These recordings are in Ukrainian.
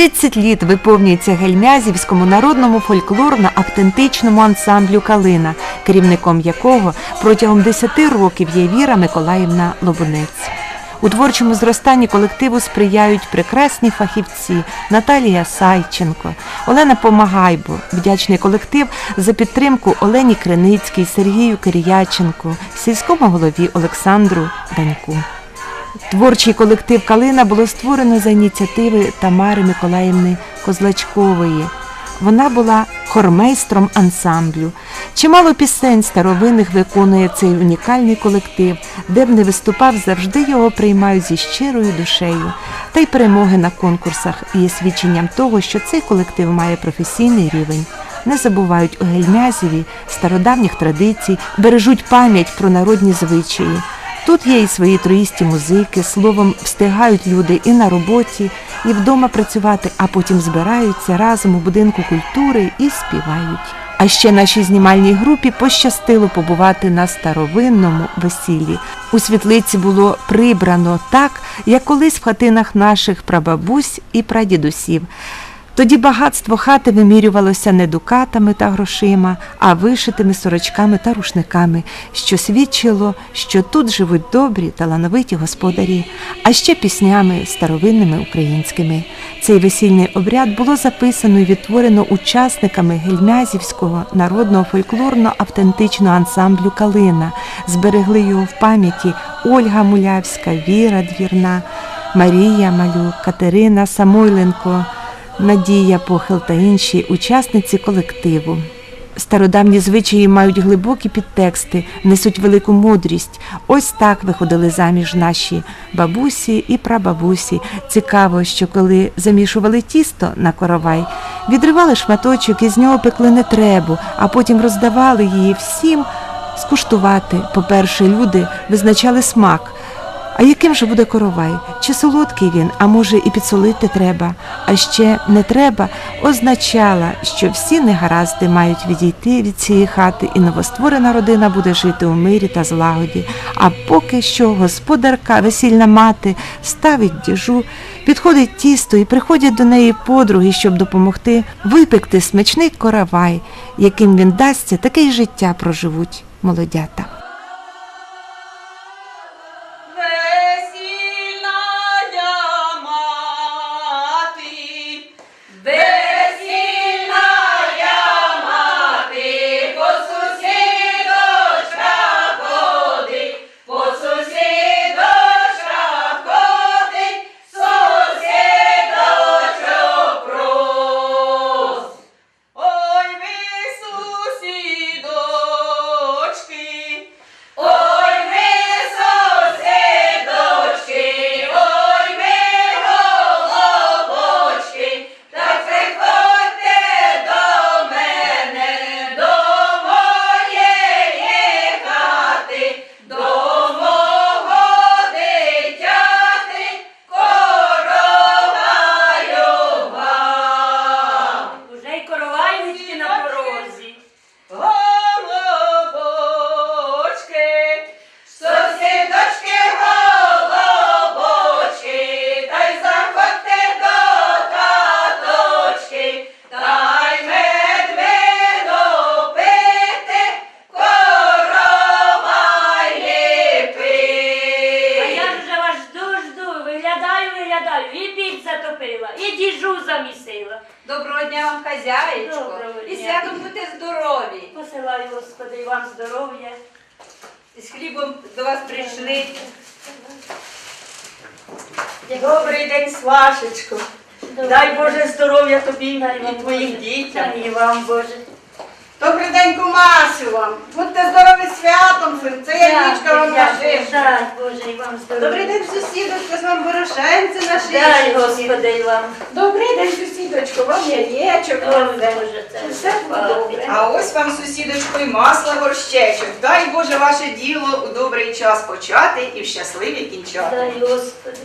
30 літ виповнюється гельмязівському народному фольклорно-автентичному ансамблю Калина, керівником якого протягом 10 років є Віра Миколаївна Лобунець. У творчому зростанні колективу сприяють прекрасні фахівці Наталія Сайченко, Олена Помагайбо, вдячний колектив за підтримку Олені Криницькій, Сергію Киріяченку, сільському голові Олександру Даньку. Творчий колектив Калина було створено за ініціативи Тамари Миколаївни Козлачкової. Вона була хормейстром ансамблю. Чимало пісень старовинних виконує цей унікальний колектив, де б не виступав, завжди його приймають зі щирою душею. Та й перемоги на конкурсах є свідченням того, що цей колектив має професійний рівень. Не забувають у Гельмязеві стародавніх традицій, бережуть пам'ять про народні звичаї. Тут є і свої троїсті музики, словом, встигають люди і на роботі, і вдома працювати, а потім збираються разом у будинку культури і співають. А ще нашій знімальній групі пощастило побувати на старовинному весіллі. У світлиці було прибрано так, як колись в хатинах наших прабабусь і прадідусів. Тоді багатство хати вимірювалося не дукатами та грошима, а вишитими сорочками та рушниками, що свідчило, що тут живуть добрі, талановиті господарі, а ще піснями старовинними українськими. Цей весільний обряд було записано і відтворено учасниками гельмязівського народного фольклорно-автентичного ансамблю Калина. Зберегли його в пам'яті Ольга Мулявська, Віра Двірна, Марія Малюк, Катерина Самойленко. Надія Похил та інші учасниці колективу. Стародавні звичаї мають глибокі підтексти, несуть велику мудрість. Ось так виходили заміж наші бабусі і прабабусі. Цікаво, що коли замішували тісто на коровай, відривали шматочок і з нього пекли нетребу, а потім роздавали її всім скуштувати. По-перше, люди визначали смак. А яким же буде коровай? Чи солодкий він, а може і підсолити треба? А ще не треба означала, що всі негаразди мають відійти від цієї хати, і новостворена родина буде жити у мирі та злагоді. А поки що господарка, весільна мати, ставить діжу, підходить тісто і приходять до неї подруги, щоб допомогти випекти смачний коровай, яким він дасться, таке й життя проживуть молодята. Вам здоров'я. З хлібом до вас прийшли. Добрий день, Свашечко. Дай Боже здоров'я тобі і твоїм дітям. І вам, Боже. Добрий вам. Будьте здорові святом. Це. Боже, і вам здоров'я. Добрий день, сусідочко, з вам горошенці на Дай. Господи, і вам. Добрий день, сусідочко, вам яєчок. Все добре. А ось вам, сусідочко, і масло горщечок. Дай Боже ваше діло у добрий час почати і в щасливі кінчати. Дай, Господи,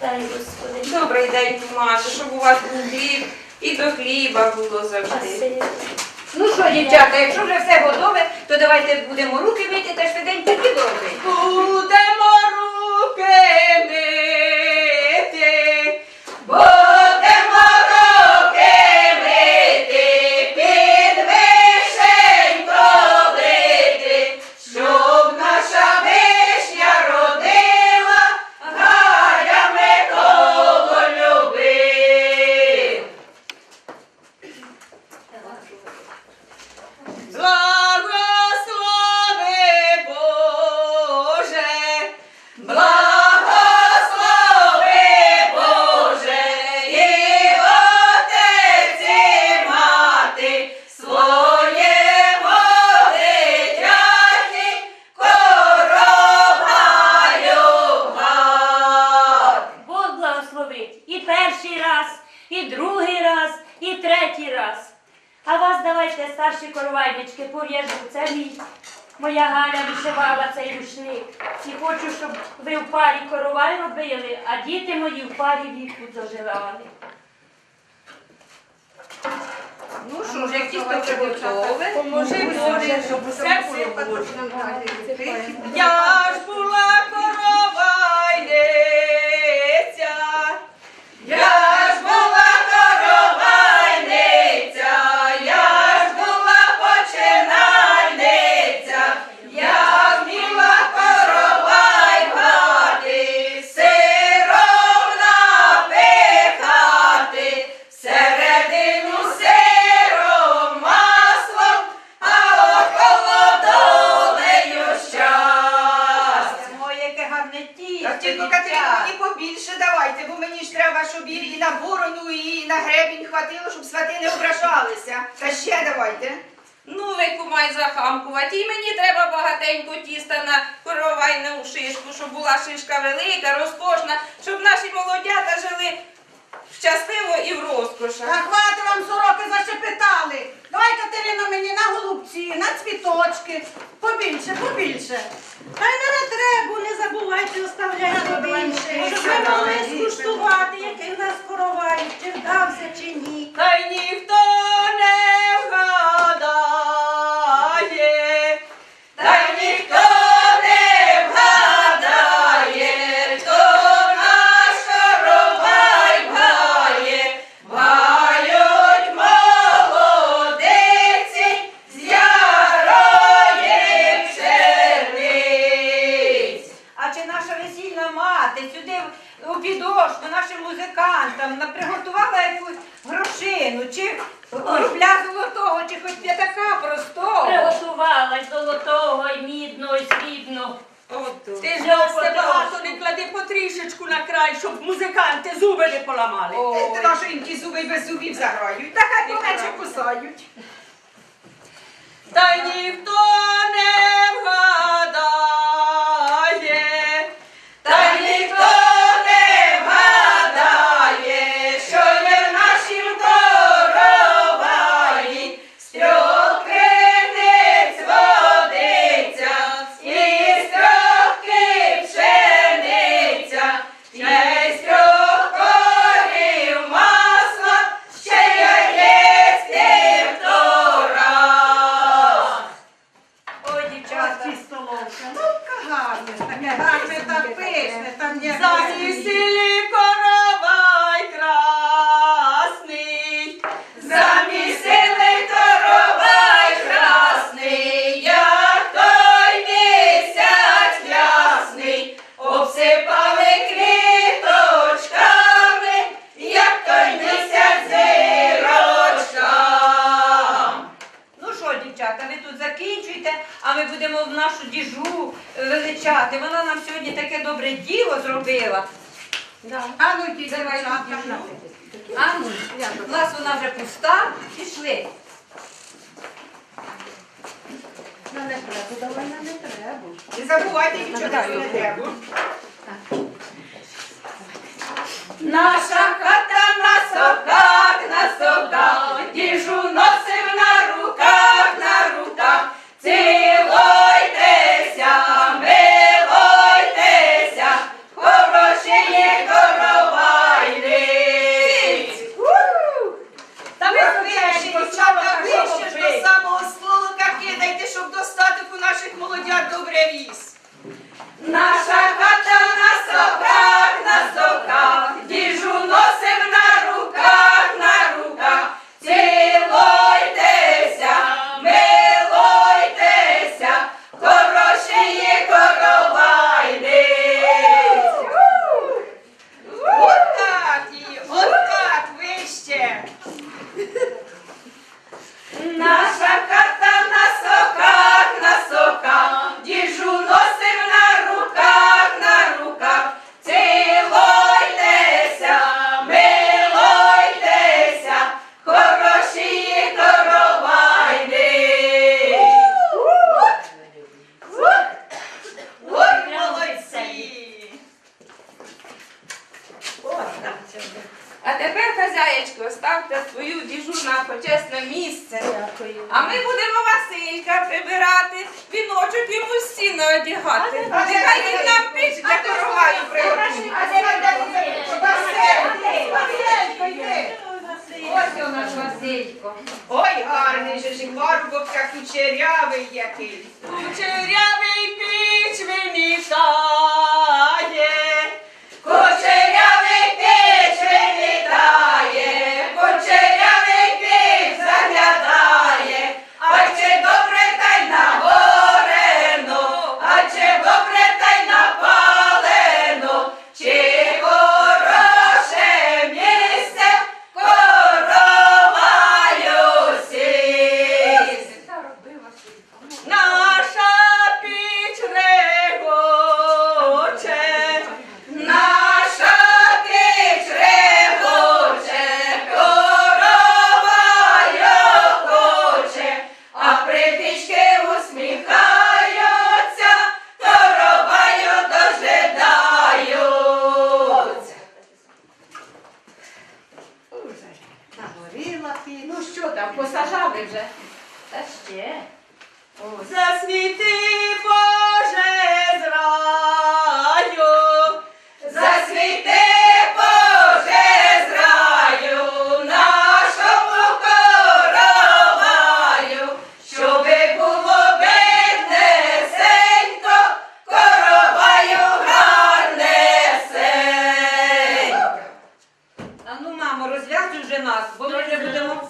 дай, Господи. Добрий день, Маша, щоб у вас був хліб і до хліба було завжди. Ну що, дівчата, якщо вже все готове, то давайте будемо руки мити та швиденько діло робити. Будемо руки мити, хочу, щоб ви в парі коровай робили, а діти мої в парі віку заживали. Ну що ж, якісь то готові, поможи Боже, щоб усе було. Я ж була корова йде. побільше, побільше. Та й на треба, не забувайте, оставляйте побільше. Щоб ми могли скуштувати, який в нас коровай, чи вдався, чи ні. Та й ніхто не. горішечку на край, щоб музиканти зуби не поламали. Ой. Та зуби без зубів заграють, та хай наче кусають. Та ніхто не вгадає. Нагоріла. Ну що там, посажали вже? Та ще. Засвіти Боже з раю, засвіти Боже з раю, нашому короваю, щоби було виднесенько, короваю гарнесенько. А ну, мамо, розв'язуй вже нас, бо ми вже будемо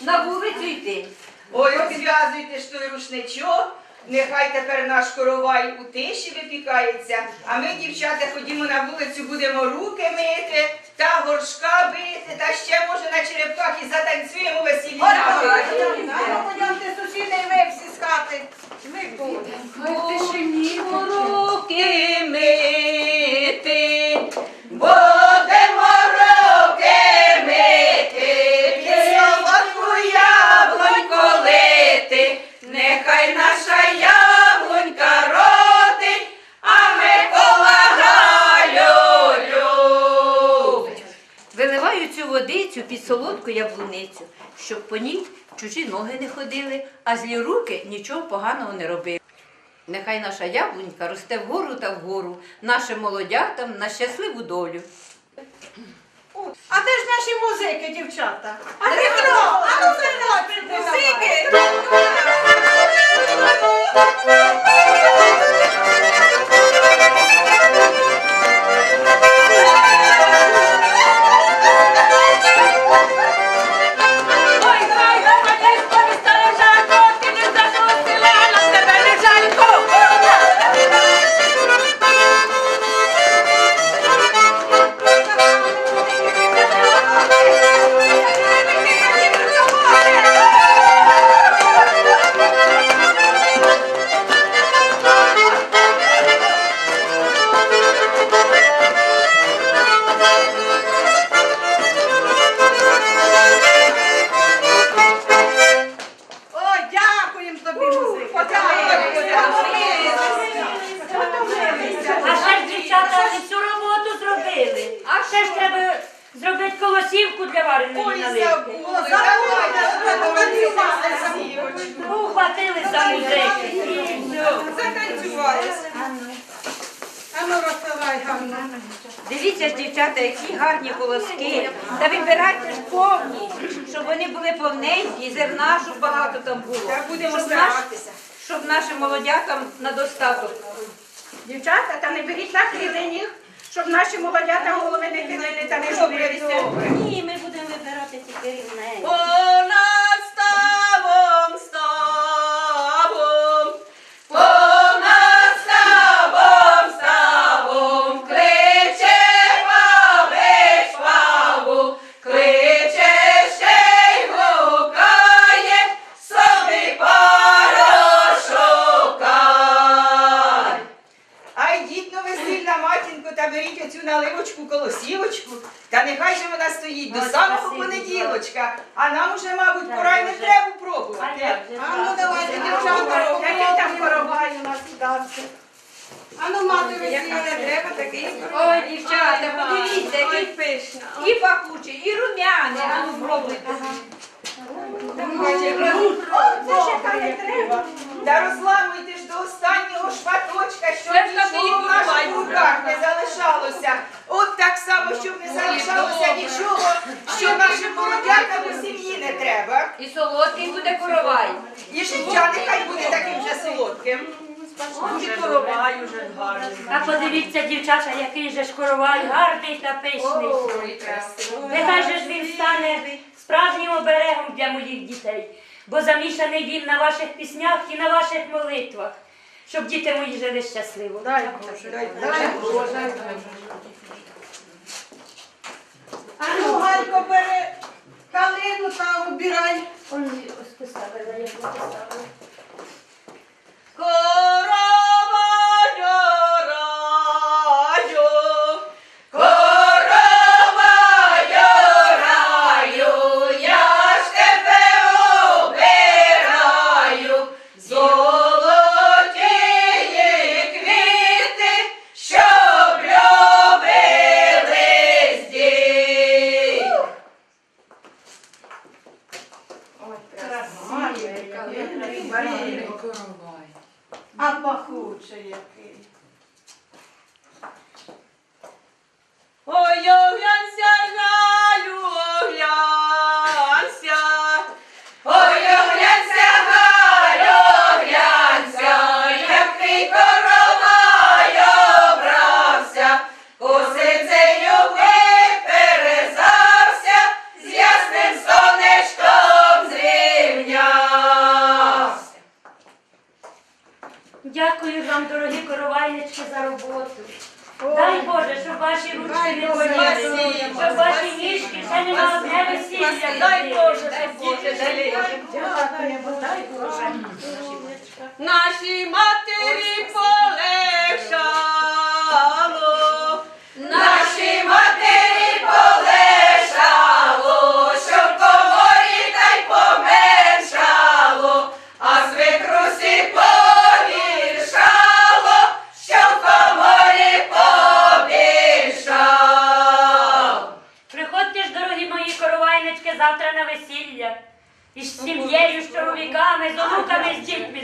на вулицю йти. Ой, розв'язуйте ж той рушничок, нехай тепер наш коровай у тиші випікається, а ми, дівчата, ходімо на вулицю, будемо руки мити та горшка бити, та ще, може, на черепках і затанцюємо весільні а злі руки нічого поганого не робили. Нехай наша яблунька росте вгору та вгору, нашим молодятам на щасливу долю. А де ж наші музики, дівчата? А Петро, а ну музики. Зробити для вареної Ой, наливки. забули. Ну, хватили за музики. А ну. Дивіться ж, дівчата, які гарні колоски. Та вибирайте ж повні, щоб вони були повненькі, зерна, щоб багато там було. Так будемо Щоб наш- старатися. Щоб нашим молодякам на достаток. Дівчата, та не беріть так рівень, щоб наші молодята голови не хилили та не журилися. Ні, ми будемо вибирати тільки рівненько. Понад ставом, ставом, понад ставом, ставом, кличе павич паву, кличе ще й гукає, собі порошукай. А йдіть на весільна матінку та беріть оцю наливочку колосівочку, та нехай же вона стоїть до Ой, самого спасибі, понеділочка, а нам уже, мабуть, Так, пора й не вже. треба А пробувати. як же А ну так? давайте, Який дівчата, там попробуємо. коровай у нас і далі. Ану, мати Яка не весілля. треба такий Ой, дівчата, подивіться, Ой, який пишна. і пахучий, і румяний. А ну пробуйте. Та розламуйте ж до останнього шматочка, щоб Це ж таки нічого в і наших буває. руках не залишалося. От так само, щоб не залишалося нічого, що нашим молодятам у сім'ї не треба. І солодкий буде коровай. І життя нехай буде таким же солодким. А подивіться, дівчата, який же ж коровай гарний та пишний. Ой, красиво. Нехай же ж він стане справжнім оберегом для моїх дітей, бо замішаний він на ваших піснях і на ваших молитвах, щоб діти мої жили щасливо. Дай Боже, дай Боже. Ану, Галько, бери калину там обирай. Он поставила, я його поставила. А ваші ручки не Боже, боліли, щоб ваші ніжки ще не на одне весілля. Дай. Боже, щоб діти жили. Наші матері полегшало, з чоловіками, з онуками, з дітьми,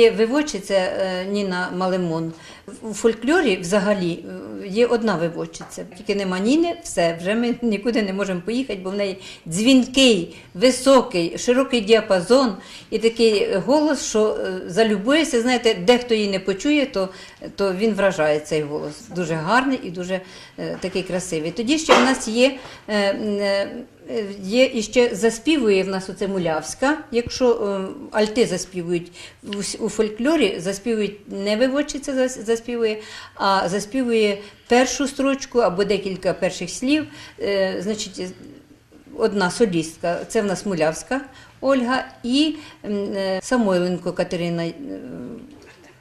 є виводчиця е, Ніна Малемон. У фольклорі взагалі е, є одна виводчиця. Тільки нема Ніни, все, вже ми нікуди не можемо поїхати, бо в неї дзвінкий, високий, широкий діапазон і такий голос, що е, залюбуєшся. Знаєте, дехто її не почує, то, то він вражає цей голос. Дуже гарний і дуже такий красивий. Тоді ще в нас є. Е, Є і ще заспівує в нас оце Мулявська. Якщо е, альти заспівують у, фольклорі, заспівують не виводчиця зас- заспівує, а заспівує першу строчку або декілька перших слів. Е, значить, одна солістка, це в нас Мулявська Ольга і Самойленко Катерина.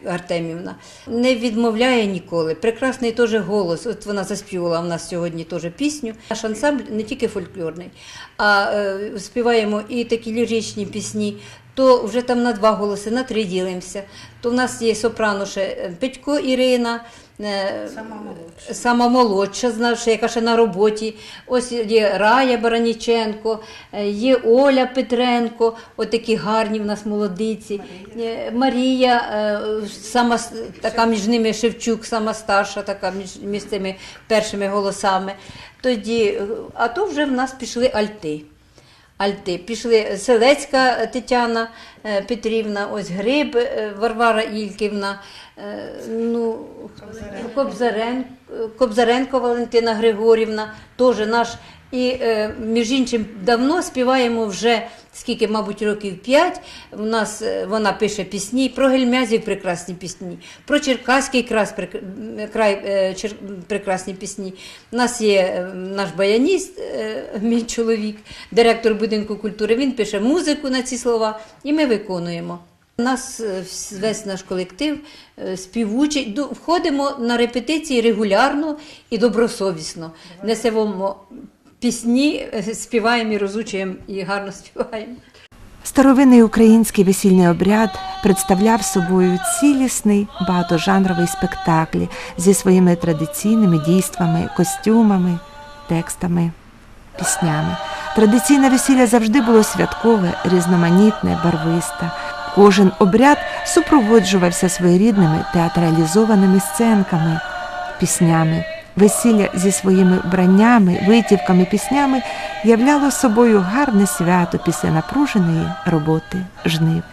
Артемівна не відмовляє ніколи. Прекрасний теж голос. От вона заспівала в нас сьогодні теж пісню. Наш ансамбль не тільки фольклорний, а е, співаємо і такі ліричні пісні. То вже там на два голоси, на три ділимося. То в нас є сопрано ще е, Петько Ірина, е, сама молодша, знавши, яка ще на роботі. Ось є Рая Бараніченко, е, є Оля Петренко, отакі гарні в нас молодиці. Е, Марія, е, сама така між ними Шевчук, сама старша, така між, між цими першими голосами. Тоді, а то вже в нас пішли альти. Альти. Пішли Селецька Тетяна Петрівна, ось Гриб Варвара Ільківна, ну, Кобзарен, Кобзаренко Валентина Григорівна, теж наш. І е, між іншим давно співаємо вже скільки, мабуть, років п'ять. У нас е, вона пише пісні про гельмязів прекрасні пісні, про Черкаський край, е, прекрасні пісні. У нас є е, наш баяніст, е, мій чоловік, директор будинку культури. Він пише музику на ці слова, і ми виконуємо. У нас е, весь наш колектив е, співучий. Входимо на репетиції регулярно і добросовісно. Несемо пісні, е, співаємо і розучуємо, і гарно співаємо. Старовинний український весільний обряд представляв собою цілісний багатожанровий спектакль зі своїми традиційними дійствами, костюмами, текстами, піснями. Традиційне весілля завжди було святкове, різноманітне, барвисте. Кожен обряд супроводжувався своєрідними театралізованими сценками, піснями. Весілля зі своїми вбраннями, витівками, піснями являло собою гарне свято після напруженої роботи жнив.